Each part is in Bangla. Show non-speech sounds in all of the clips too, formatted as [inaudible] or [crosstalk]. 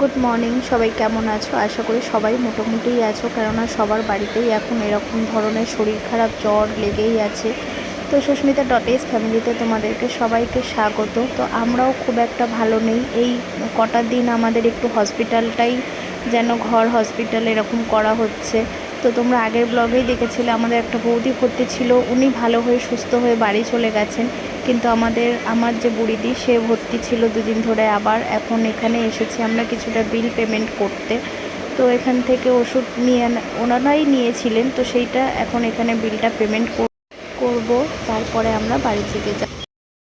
গুড মর্নিং সবাই কেমন আছো? আশা করি সবাই মোটামুটিই আছো, কেননা সবার বাড়িতেই এখন এরকম ধরনের শরীর খারাপ, জ্বর লেগেই আছে। তো সুস্মিতা ডট ফ্যামিলিতে তোমাদেরকে সবাইকে স্বাগত। তো আমরাও খুব একটা ভালো নেই। এই কটা দিন আমাদের একটু হসপিটালটাই যেন ঘর হসপিটাল এরকম করা হচ্ছে। তো তোমরা আগের ব্লগেই দেখেছিলে, আমাদের একটা বৌদি ভর্তি ছিল, উনি ভালো হয়ে সুস্থ হয়ে বাড়ি চলে গেছেন। কিন্তু আমাদের, আমার যে বুড়িদি সে ভর্তি ছিল দুদিন ধরে আবার। এখন এখানে এসেছি আমরা কিছুটা বিল পেমেন্ট করতে। তো এখান থেকে ওষুধ নিয়ে ওনারাই নিয়েছিলেন, তো সেইটা এখন এখানে বিলটা পেমেন্ট করব। তারপরে আমরা বাড়ি থেকে যাব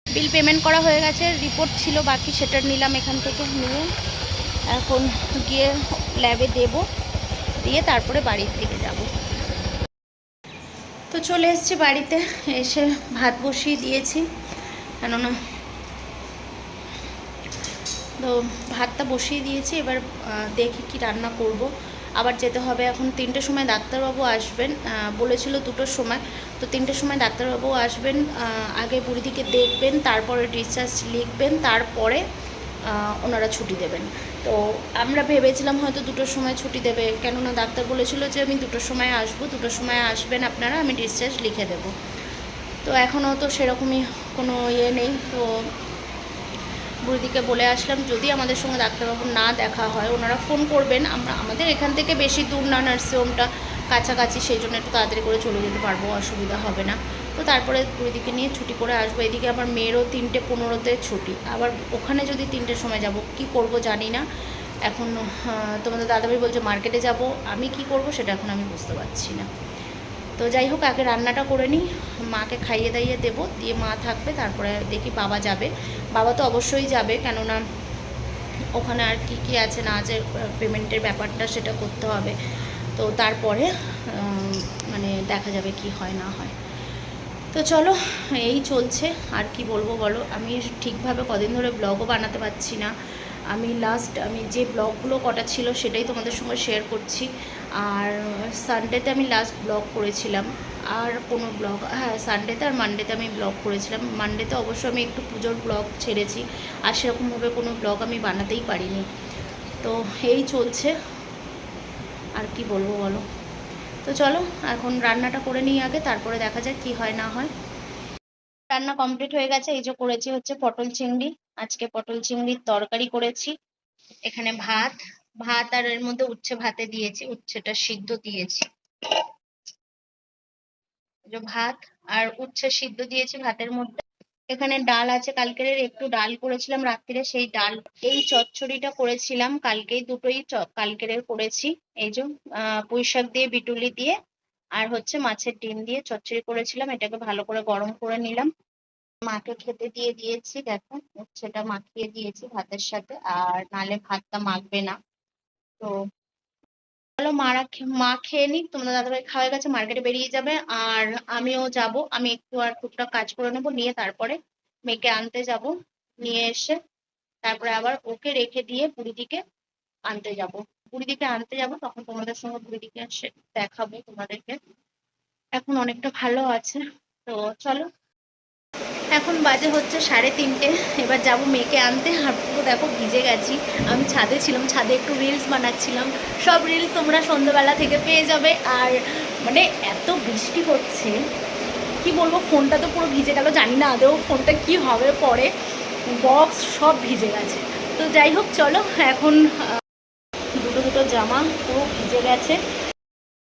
বিল পেমেন্ট করা হয়ে গেছে রিপোর্ট ছিল বাকি, সেটা নিলাম এখান থেকে নিয়ে। এখন গিয়ে ল্যাবে দেব। দিয়ে তারপরে বাড়ির দিকে যাব। তো চলে এসেছি বাড়িতে, এসে ভাত বসিয়ে দিয়েছি। কেননা তো ভাতটা বসিয়ে দিয়েছি, এবার দেখি কি রান্না করব। আবার যেতে হবে, এখন তিনটের সময় ডাক্তারবাবু আসবেন বলেছিল দুটোর সময়। তো তিনটের সময় ডাক্তারবাবু আসবেন আগে বুড়িদিকে দেখবেন, তারপরে ডিসচার্জ লিখবেন, তারপরে ওনারা ছুটি দেবেন। তো আমরা ভেবেছিলাম হয়তো দুটোর সময় ছুটি দেবে, কেননা ডাক্তার বলেছিল যে আমি দুটোর সময় আসব, দুটোর সময় আসবেন আপনারা, আমি ডিসচার্জ লিখে দেবো। তো এখনও তো সেরকমই কোনো ইয়ে নেই, তো বুড়িদিকে বলে আসলাম, যদি আমাদের সঙ্গে ডাক্তারবাবু না দেখা হয়, ওনারা ফোন করবেন, আমরা, আমাদের এখান থেকে বেশি দূর না নার্সিংহোমটা কাছাকাছি, সেই জন্য একটু তাড়াতাড়ি করে চলে যেতে পারব, অসুবিধা হবে না। তো তারপরে বুড়িদিকে নিয়ে ছুটি করে আসব। এদিকে আমার মেয়েরও তিনটে পনেরোতে ছুটি। আবার ওখানে যদি তিনটের সময় যাব, কি করব জানি না। এখন তোমাদের দাদাভাই বলছে মার্কেটে যাব। আমি কি করব সেটা এখন আমি বুঝতে পারছি না। তো যাই হোক, আগে রান্নাটা করে নিই। মাকে খাইয়ে দাইয়ে দেবো। দিয়ে মা থাকবে, তারপরে দেখি বাবা যাবে। বাবা তো অবশ্যই যাবে, কেননা ওখানে আর কি কি আছে না আছে, পেমেন্টের ব্যাপারটা সেটা করতে হবে। তো তারপরে মানে দেখা যাবে কি হয় না হয়। তো চলো, এই চলছে, আর কি বলব বলো? আমি ঠিকভাবে কদিন ধরে ব্লগও বানাতে পারছি না। আমি লাস্ট আমি যে ব্লগগুলো কটা ছিল সেটাই তোমাদের সঙ্গে শেয়ার করছি। আর সানডেতে আমি লাস্ট ব্লগ করেছিলাম। আর কোনো ব্লগ হ্যাঁ সানডেতে আর মানডেতে আমি ব্লগ করেছিলাম। মানডেতে অবশ্য আমি একটু পুজোর ব্লগ ছেড়েছি। আর সেরকমভাবে কোনো ব্লগ আমি বানাতেই পারিনি। তো এই চলছে। আর কি বলব বলো? তো চলো, এখন রান্নাটা করে নিই আগে, তারপরে দেখা যাক কি হয় না হয়। রান্না কমপ্লিট হয়ে গেছে, এই যে করেছি হচ্ছে পটল চিংড়ি। আজকে পটল চিংড়ির তরকারি করেছি, এখানে ভাত ভাত আর এর মধ্যে উচ্ছে ভাতে দিয়েছি, উচ্ছেটা সিদ্ধ দিয়েছি। ভাত আর উচ্ছে সিদ্ধ দিয়েছি ভাতের মধ্যে। এখানে ডাল আছে। কালকের একটু ডাল করেছিলাম রাত্রিরে সেই ডাল এই চচ্চড়িটা করেছিলাম। কালকেই দুটোই কালকের করেছি। এই যে আহ, পুঁই শাক দিয়ে বিটুলি দিয়ে আর হচ্ছে মাছের ডিম দিয়ে চচ্চড়ি করেছিলাম। এটাকে ভালো করে গরম করে নিলাম। মাকে খেতে দিয়ে দিয়েছি দেখো। সেটা মাখিয়ে দিয়েছি ভাতের সাথে। আর নালে ভাতটা মাখবে না। তো চলো মারা মা খেয়ে নিক, তোমাদের দাদাভাই খাওয়া গেছে মার্কেটে বেরিয়ে যাবে, আর আমিও যাব, আমি একটু আর টুকটাক কাজ করে নেব, নিয়ে তারপরে মেয়েকে আনতে যাব, নিয়ে এসে তারপরে আবার ওকে রেখে দিয়ে বুড়িদিকে আনতে যাব। বুড়িদিকে আনতে যাব, তখন তোমাদের সঙ্গে বুড়িদিকে দেখাবো তোমাদেরকে। এখন অনেকটা ভালো আছে, তো চলো এখন বাজে হচ্ছে সাড়ে তিনটে, এবার যাব মেয়েকে আনতে। আর পুরো দেখো ভিজে গেছি। আমি ছাদে ছিলাম, ছাদে একটু রিলস বানাচ্ছিলাম। সব রিলস তোমরা সন্ধ্যাবেলা থেকে পেয়ে যাবে। আর মানে এত বৃষ্টি হচ্ছে, কি বলব ফোনটা তো পুরো ভিজে গেল, জানি না আদৌ ফোনটা কি হবে পরে। বক্স সব ভিজে গেছে। তো যাই হোক, চলো, এখন দুটো দুটো জামা পুরো ভিজে গেছে।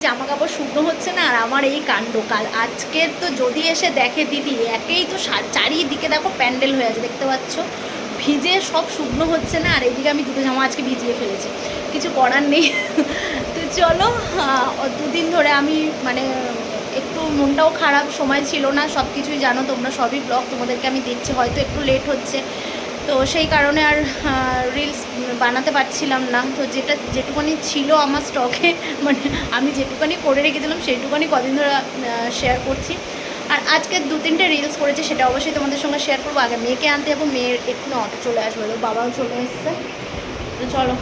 জামা কাপড় শুকনো হচ্ছে না, আর আমার এই কাণ্ড কাল আজকের তো যদি এসে দেখে দিদি, একেই তো চারিদিকে দেখো প্যান্ডেল হয়ে আছে, দেখতে পাচ্ছ? ভিজে সব শুকনো হচ্ছে না, আর এইদিকে আমি দুটো জামা আজকে ভিজিয়ে ফেলেছি। কিছু করার নেই। তো চলো দুদিন ধরে আমি মানে একটু মনটাও খারাপ, সময় ছিল না সব কিছুই জানো তোমরা, সবই ব্লগ তোমাদেরকে আমি দিচ্ছি হয়তো একটু লেট হচ্ছে। তো সেই কারণে আর রিলস বানাতে পারছিলাম না। তো যেটা, যেটুকানি ছিল আমার স্টকে [laughs] মানে আমি যেটুকানি করে রেখেছিলাম সেইটুকানি কদিন ধরে শেয়ার করছি। আর আজকে দু তিনটে রিলস করেছি, সেটা অবশ্যই তোমাদের সঙ্গে শেয়ার করব। আগে মেয়েকে আনতে যাব, মেয়ের একটু অটো চলে আসবে তো বাবাও চলে এসছে। তো চলো।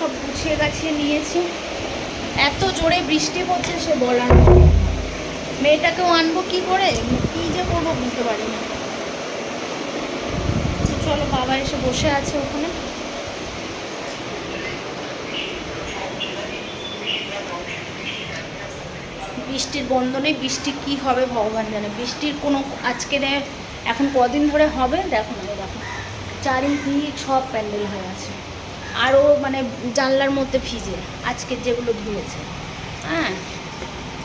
সব গুছিয়ে গাছিয়ে নিয়েছি। এত জোরে বৃষ্টি পড়ছে, সে বলার মেয়েটাকেও আনব কি করে? কি যে করব বুঝতে পারি না চলো, বাবা এসে বসে আছে ওখানে। বৃষ্টির বন্ধনে বৃষ্টি কি হবে ভগবান জানে। বৃষ্টির কোনো আজকে এখন কদিন ধরে হবে? দেখো না, দেখো। চারিদিক সব প্যান্ডেল হয়ে আছে। আরও মানে জানলার মধ্যে ভিজে, আজকে যেগুলো ধুয়েছে। হ্যাঁ?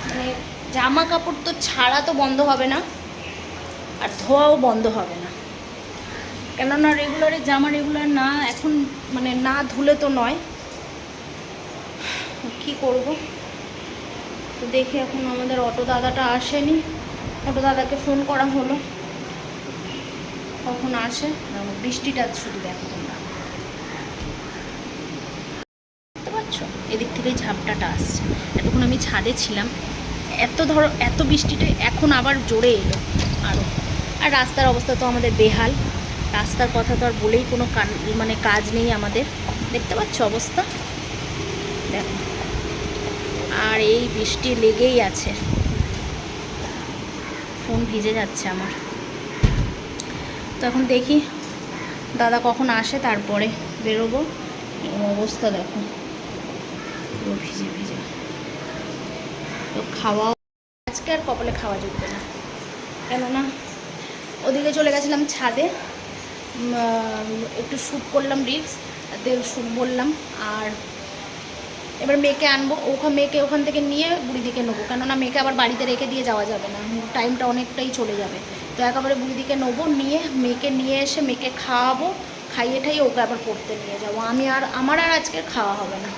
মানে জামা কাপড় তো ছাড়া তো বন্ধ হবে না, আর ধোয়াও বন্ধ হবে না। কেননা রেগুলারে জামা রেগুলার না, এখন মানে না ধুলে তো নয়। কি করব? তো দেখি এখন আমাদের অটো দাদাটা আসেনি। অটো দাদাকে ফোন করা হলো। কখন আসে? বৃষ্টিটা শুধু দেখো তোমরা। বুঝতে পারছ এদিক থেকে ঝাপটাটা আসছে। এতক্ষণ আমি ছাদে ছিলাম। এত ধরো, এত বৃষ্টিটা এখন আবার জোরে এলো। আরও আর রাস্তার অবস্থা তো আমাদের বেহাল। রাস্তার কথা তো আর বলেই কোনো মানে কাজ নেই আমাদের। দেখতে পাচ্ছ অবস্থা? দেখো। আর এই বৃষ্টি লেগেই আছে। ফোন ভিজে যাচ্ছে আমার। তো এখন দেখি দাদা কখন আসে, তারপরে বেরোবো। অবস্থা দেখো। পুরো ভিজে ভিজে। তো খাওয়া আজকে আর কপালে খাওয়া জুটবে না। কেননা ওদিকে চলে গেছিলাম ছাদে। একটু শ্যুট করলাম রিলস শ্যুট বললাম, আর এবার মেয়েকে আনব ওখান মেয়েকে ওখান থেকে নিয়ে বুড়িদিকে নেব, কেননা মেয়েকে আবার বাড়িতে রেখে দিয়ে যাওয়া যাবে না, টাইমটা অনেকটাই চলে যাবে। তো একেবারে বুড়িদিকে নেব, নিয়ে মেয়েকে নিয়ে এসে মেয়েকে খাওয়াবো, খাইয়ে ঠাইয়ে ওকে আবার পড়তে নিয়ে যাব। আমি আর, আমার আর আজকে খাওয়া হবে না।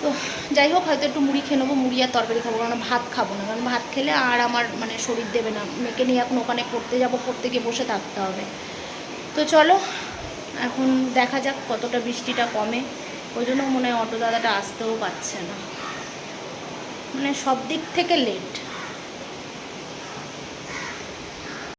তো যাই হোক, হয়তো একটু মুড়ি খেয়ে নেব, মুড়ি আর তরকারি খাব কারণ ভাত খাব না, কারণ ভাত খেলে আর আমার মানে শরীর দেবে না। মেয়েকে নিয়ে এখন ওখানে পড়তে যাব, পড়তে গিয়ে বসে থাকতে হবে। তো চলো, এখন দেখা যাক কতটা বৃষ্টিটা কমে। ওই জন্য মনে হয় অটো দাদাটা আসতেও পারছে না। মানে সব দিক থেকে লেট